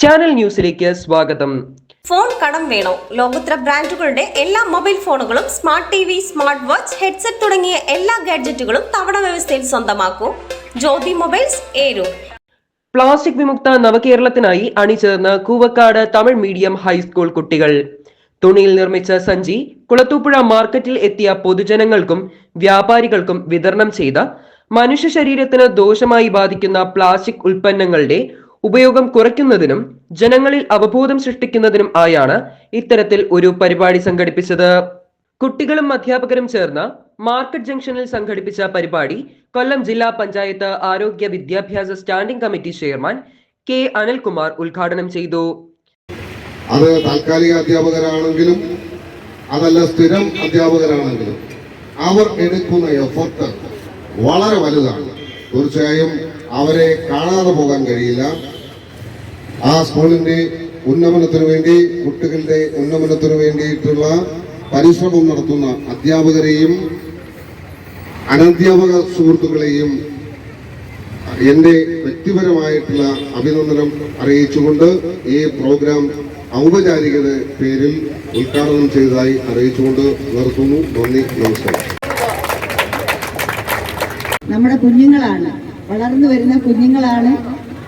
Channel ന്യൂസിലേക്ക് സ്വാഗതം. Phone കടം വേണോ? ലോകോത്തര ബ്രാൻഡുകളുടെ എല്ലാ മൊബൈൽ ഫോണുകളും smart T V smart watch headset തുടങ്ങിയ എല്ലാ ഗാഡ്ജറ്റുകളും തവണ വ്യവസ്ഥയിൽ സ്വന്തമാക്കൂ. ജ്യോതി മൊബൈൽസ് ഏരു പ്ലാസ്റ്റിക് വിമുക്ത നവകേരളത്തിനായി അണിചേർന്ന Koovakkad Tamil medium high school കുട്ടികൾ. തുണിയിൽ നിർമ്മിച്ച സഞ്ചി കുളത്തൂപ്പുഴ മാർക്കറ്റിൽ എത്തിയ പൊതുജനങ്ങൾക്കും വ്യാപാരികൾക്കും വിതരണം ചെയ്ത മനുഷ്യ ശരീരത്തിന് ദോഷമായി ബാധിക്കുന്ന പ്ലാസ്റ്റിക് ഉൽപ്പന്നങ്ങളുടെ ഉപയോഗം കുറയ്ക്കുന്നതിനും ജനങ്ങളിൽ അവബോധം സൃഷ്ടിക്കുന്നതിനും ആയാണ് ഇത്തരത്തിൽ ഒരു പരിപാടി സംഘടിപ്പിച്ചത്. കുട്ടികളും അധ്യാപകരും ചേർന്ന് മാർക്കറ്റ് ജംഗ്ഷനിൽ സംഘടിപ്പിച്ച പരിപാടി കൊല്ലം ജില്ലാ പഞ്ചായത്ത് ആരോഗ്യ വിദ്യാഭ്യാസ standing committee chairman K Anilkumar ഉദ്ഘാടനം ചെയ്തു. അത് താൽക്കാലിക അധ്യാപകരാണെങ്കിലും അതല്ല സ്ഥിരം അധ്യാപകരാണെങ്കിലും അവർ എടുക്കുന്ന എഫർട്ട് വളരെ വലുതാണ്. തീർച്ചയായും അവരെ കാണാതെ പോകാൻ കഴിയില്ല. ആ സ്കൂളിന്റെ ഉന്നമനത്തിനു വേണ്ടി കുട്ടികളുടെ ഉന്നമനത്തിനു വേണ്ടിയിട്ടുള്ള പരിശ്രമം നടത്തുന്ന അധ്യാപകരെയും അനധ്യാപക സുഹൃത്തുക്കളെയും എന്റെ വ്യക്തിപരമായിട്ടുള്ള അഭിനന്ദനം അറിയിച്ചുകൊണ്ട് ഈ പ്രോഗ്രാം ഔപചാരികത പേരിൽ ഉദ്ഘാടനം ചെയ്തതായി അറിയിച്ചുകൊണ്ട് നിർത്തുന്നു. നന്ദി നമസ്കാരം. നമ്മുടെ കുഞ്ഞുങ്ങളാണ് വളർന്നു വരുന്ന കുഞ്ഞുങ്ങളാണ്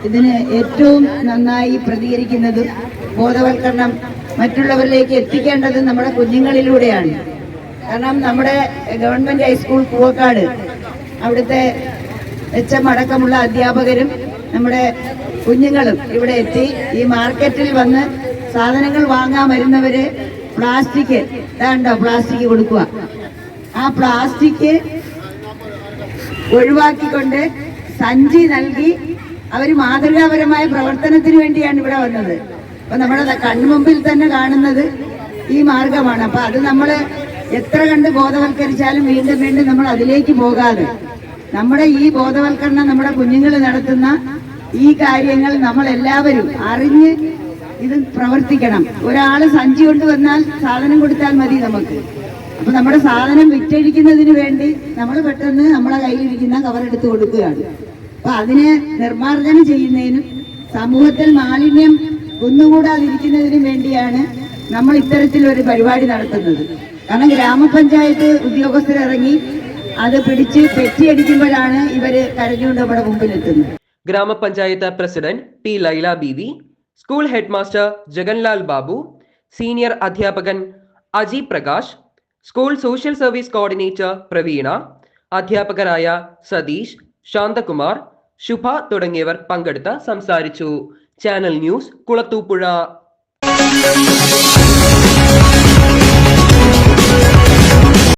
ഇതിന് ഏറ്റവും നന്നായി പ്രതികരിക്കുന്നതും. ബോധവൽക്കരണം മറ്റുള്ളവരിലേക്ക് എത്തിക്കേണ്ടത് നമ്മുടെ കുഞ്ഞുങ്ങളിലൂടെയാണ്. കാരണം നമ്മുടെ ഗവൺമെന്റ് ഹൈസ്കൂൾ പൂവക്കാട് അവിടുത്തെ എം അടക്കമുള്ള അധ്യാപകരും നമ്മുടെ കുഞ്ഞുങ്ങളും ഇവിടെ എത്തി. ഈ മാർക്കറ്റിൽ വന്ന് സാധനങ്ങൾ വാങ്ങാൻ വരുന്നവര് പ്ലാസ്റ്റിക് ഇതാണ്ടോ പ്ലാസ്റ്റിക് കൊടുക്കുക ആ പ്ലാസ്റ്റിക് ഒഴിവാക്കിക്കൊണ്ട് സഞ്ചി നൽകി അവർ മാതൃകാപരമായ പ്രവർത്തനത്തിന് വേണ്ടിയാണ് ഇവിടെ വന്നത്. അപ്പൊ നമ്മുടെ കൺമുമ്പിൽ തന്നെ കാണുന്നത് ഈ മാർഗമാണ്. അപ്പൊ അത് നമ്മൾ എത്ര കണ്ട് ബോധവൽക്കരിച്ചാലും വീണ്ടും വീണ്ടും നമ്മൾ അതിലേക്ക് പോകാതെ നമ്മുടെ ഈ ബോധവൽക്കരണം നമ്മുടെ കുഞ്ഞുങ്ങൾ നടത്തുന്ന ഈ കാര്യങ്ങൾ നമ്മൾ എല്ലാവരും അറിഞ്ഞ് ഇത് പ്രവർത്തിക്കണം. ഒരാൾ സഞ്ചി കൊണ്ടുവന്നാൽ സാധനം കൊടുത്താൽ മതി നമുക്ക്. അപ്പൊ നമ്മുടെ സാധനം വിറ്റഴിക്കുന്നതിന് വേണ്ടി നമ്മൾ പെട്ടെന്ന് നമ്മളെ കയ്യിലിരിക്കുന്ന കവർ എടുത്ത് കൊടുക്കുകയാണ്. അപ്പൊ അതിനെ നിർമ്മാർജനം ചെയ്യുന്നതിനും സമൂഹത്തിൽ മാലിന്യം ഒന്നുകൂടാതിരിക്കുന്നതിനും വേണ്ടിയാണ് നമ്മൾ ഇത്തരത്തിൽ ഒരു പരിപാടി നടത്തുന്നത്. കാരണം ഗ്രാമപഞ്ചായത്ത് ഉദ്യോഗസ്ഥരിറങ്ങി അത് പിടിച്ച് പെറ്റിയടിക്കുമ്പോഴാണ് ഇവർ കരഞ്ഞുകൊണ്ട് നമ്മുടെ മുമ്പിലെത്തുന്നത്. ഗ്രാമപഞ്ചായത്ത് president P Laila Beevi school headmaster Jaganlal Babu senior അധ്യാപകൻ Aji Prakash school social service coordinator Praveena അധ്യാപകരായ സതീഷ് ശാന്തകുമാർ ശുഭ തുടങ്ങിയവർ പങ്കെടുത്ത് സംസാരിച്ചു. Channel news Kulathupuzha.